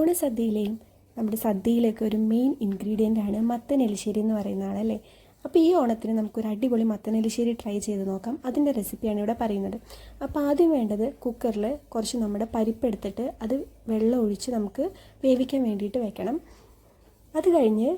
ഓണസദ്യയിലെയും നമ്മുടെ സദ്യയിലൊക്കെ ഒരു main ingredient ആണ് മത്തൻ എലിശ്ശേരി എന്ന് പറയുന്ന ആളല്ലേ അപ്പോൾ ഈ ഓണത്തിന് നമുക്കൊരു അടിപൊളി മത്തൻ എലിശ്ശേരി ട്രൈ ചെയ്ത് നോക്കാം. അതിന്റെ റെസിപ്പിയാണ് ഇവിടെ പറയുന്നത്. അപ്പോൾ ആദ്യം വേണ്ടത് കുക്കറിൽ കുറച്ച് നമ്മുടെ പരിപ്പ് എടുത്തിട്ട് അത് വെള്ളം ഒഴിച്ച് നമുക്ക് വേവിക്കാൻ വേണ്ടിയിട്ട് വെക്കണം. അത് കഴിഞ്ഞ്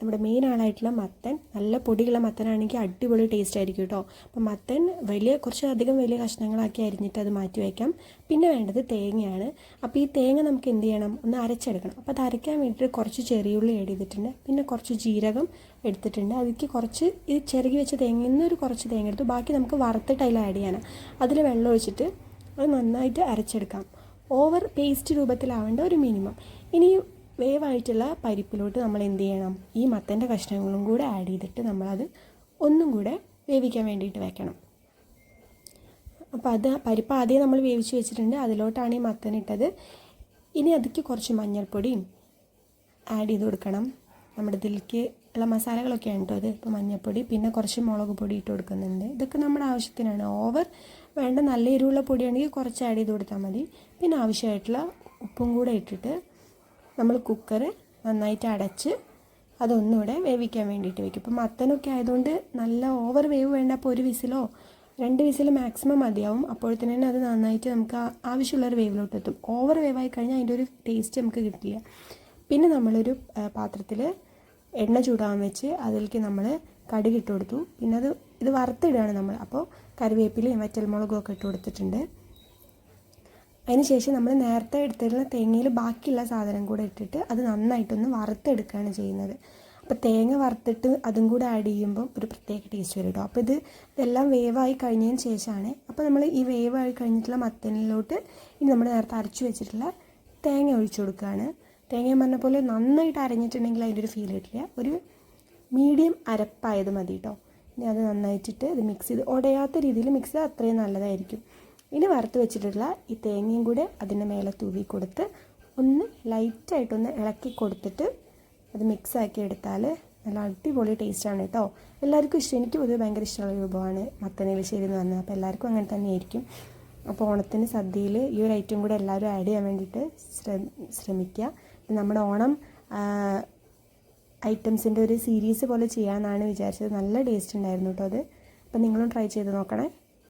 നമ്മുടെ മെയിൻ ആളായിട്ടുള്ള മത്തൻ നല്ല പൊടിയുള്ള മത്തനാണെങ്കിൽ അടിപൊളി ടേസ്റ്റ് ആയിരിക്കും കേട്ടോ അപ്പോൾ മത്തൻ വലിയ കുറച്ച് അധികം വലിയ കഷ്ണങ്ങളാക്കി അരിഞ്ഞിട്ട് അത് മാറ്റി വയ്ക്കാം. പിന്നെ വേണ്ടത് തേങ്ങയാണ്. അപ്പോൾ ഈ തേങ്ങ നമുക്ക് എന്ത് ചെയ്യണം? ഒന്ന് അരച്ചെടുക്കണം. അപ്പോൾ അത് അരയ്ക്കാൻ വേണ്ടിയിട്ട് കുറച്ച് ചെറിയുള്ളി ആഡ് ചെയ്തിട്ടുണ്ട്. പിന്നെ കുറച്ച് ജീരകം എടുത്തിട്ടുണ്ട്. അതിലേക്ക് കുറച്ച് ഇത് ചെറുകി വെച്ച തേങ്ങ ഇന്നൊരു കുറച്ച് തേങ്ങ എടുത്തു. ബാക്കി നമുക്ക് വറുത്തിട്ട് അതിൽ ആഡ് ചെയ്യാനാണ്. അതിൽ വെള്ളം ഒഴിച്ചിട്ട് അത് നന്നായിട്ട് അരച്ചെടുക്കാം. ഓവർ പേസ്റ്റ് രൂപത്തിലാവേണ്ട ഒരു മിനിമം ഇനി വേവായിട്ടുള്ള പരിപ്പിലോട്ട് നമ്മൾ എന്ത് ചെയ്യണം? ഈ മത്തന്റെ കഷ്ണങ്ങളും കൂടെ ആഡ് ചെയ്തിട്ട് നമ്മളത് ഒന്നും കൂടെ വേവിക്കാൻ വേണ്ടിയിട്ട് വെക്കണം. അപ്പോൾ അത് പരിപ്പ് ആദ്യം നമ്മൾ വേവിച്ച് വെച്ചിട്ടുണ്ട്. അതിലോട്ടാണ് ഈ മത്തൻ ഇട്ടത്. ഇനി അതിലേക്ക് കുറച്ച് മഞ്ഞൾപ്പൊടിയും ആഡ് ചെയ്ത് കൊടുക്കണം. നമ്മുടെ ഇതിലേക്ക് ഉള്ള മസാലകളൊക്കെയാണ് കേട്ടോ അത് ഇപ്പോൾ മഞ്ഞൾപ്പൊടി പിന്നെ കുറച്ച് മുളക് പൊടി ഇട്ട് കൊടുക്കുന്നുണ്ട്. ഇതൊക്കെ നമ്മുടെ ആവശ്യത്തിനാണ്. ഓവർ വേണ്ട നല്ല എരിവുള്ള പൊടിയാണെങ്കിൽ കുറച്ച് ആഡ് ചെയ്ത് കൊടുത്താൽ മതി. പിന്നെ ആവശ്യമായിട്ടുള്ള ഉപ്പും കൂടെ ഇട്ടിട്ട് നമ്മൾ കുക്കർ നന്നായിട്ട് അടച്ച് അതൊന്നുകൂടെ വേവിക്കാൻ വേണ്ടിയിട്ട് വെക്കും. ഇപ്പോൾ മത്തനൊക്കെ ആയതുകൊണ്ട് നല്ല ഓവർ വേവ് വേണ്ട അപ്പോൾ ഒരു വിസിലോ രണ്ട് വിസിൽ മാക്സിമം മതിയാവും. അപ്പോഴത്തേന് അത് നന്നായിട്ട് നമുക്ക് ആവശ്യമുള്ളൊരു വേവിലോട്ട് എത്തും. ഓവർ വേവായി കഴിഞ്ഞാൽ അതിന്റെ ഒരു ടേസ്റ്റ് നമുക്ക് കിട്ടില്ല. പിന്നെ നമ്മളൊരു പാത്രത്തിൽ എണ്ണ ചൂടാൻ വെച്ച് അതിലേക്ക് നമ്മൾ കടുക് ഇട്ട് കൊടുത്തു. പിന്നെ അത് ഇത് വറുത്തിടുകയാണ് നമ്മൾ. അപ്പോൾ കറിവേപ്പിലയും വറ്റൽമുളകും ഒക്കെ ഇട്ട് കൊടുത്തിട്ടുണ്ട്. അതിനുശേഷം നമ്മൾ നേരത്തെ എടുത്തിരുന്ന തേങ്ങയിൽ ബാക്കിയുള്ള സാധനം കൂടെ ഇട്ടിട്ട് അത് നന്നായിട്ടൊന്ന് വറുത്തെടുക്കുകയാണ് ചെയ്യുന്നത്. അപ്പോൾ തേങ്ങ വറുത്തിട്ട് അതും കൂടെ ആഡ് ചെയ്യുമ്പോൾ ഒരു പ്രത്യേക ടേസ്റ്റ് വരും കേട്ടോ അപ്പോൾ ഇത് ഇതെല്ലാം വേവായി കഴിഞ്ഞതിന് ശേഷമാണ് അപ്പോൾ നമ്മൾ ഈ വേവായി കഴിഞ്ഞിട്ടുള്ള മത്തനിലോട്ട് ഇനി നമ്മൾ നേരത്തെ അരച്ചു വെച്ചിട്ടുള്ള തേങ്ങ ഒഴിച്ചു കൊടുക്കുകയാണ്. തേങ്ങ പറഞ്ഞ പോലെ നന്നായിട്ട് അരഞ്ഞിട്ടുണ്ടെങ്കിൽ അതിന്റെ ഒരു ഫീൽ കിട്ടില്ല. ഒരു മീഡിയം അരപ്പായത് മതി കേട്ടോ ഇനി അത് നന്നായിട്ടിട്ട് ഇത് മിക്സ് ചെയ്ത് ഉടയാത്ത രീതിയിൽ മിക്സ് ചെയ്താൽ അത്രയും നല്ലതായിരിക്കും. ഇനി വറുത്ത് വെച്ചിട്ടുള്ള ഈ തേങ്ങയും കൂടെ അതിന്റെ മേലെ തൂവി കൊടുത്ത് ഒന്ന് ലൈറ്റായിട്ടൊന്ന് ഇളക്കി കൊടുത്തിട്ട് അത് മിക്സ് ആക്കി എടുത്താൽ നല്ല അടിപൊളി ടേസ്റ്റാണ് കേട്ടോ. എല്ലാവർക്കും ഇഷ്ടം. എനിക്ക് പൊതുവെ ഭയങ്കര ഇഷ്ടമുള്ള വിഭവമാണ് മത്തനെലിശ്ശേരി എന്ന് പറഞ്ഞാൽ അപ്പോൾ എല്ലാവർക്കും അങ്ങനെ തന്നെയായിരിക്കും. അപ്പോൾ ഓണത്തിന് സദ്യയിൽ ഈ ഒരു ഐറ്റം കൂടെ എല്ലാവരും ആഡ് ചെയ്യാൻ വേണ്ടിയിട്ട് ശ്രമിക്കുക. നമ്മുടെ ഓണം ഐറ്റംസിന്റെ ഒരു സീരീസ് പോലെ ചെയ്യാമെന്നാണ് വിചാരിച്ചത്. നല്ല ടേസ്റ്റ് ഉണ്ടായിരുന്നു കേട്ടോ അത്. അപ്പം നിങ്ങളും ട്രൈ ചെയ്ത് നോക്കണേ.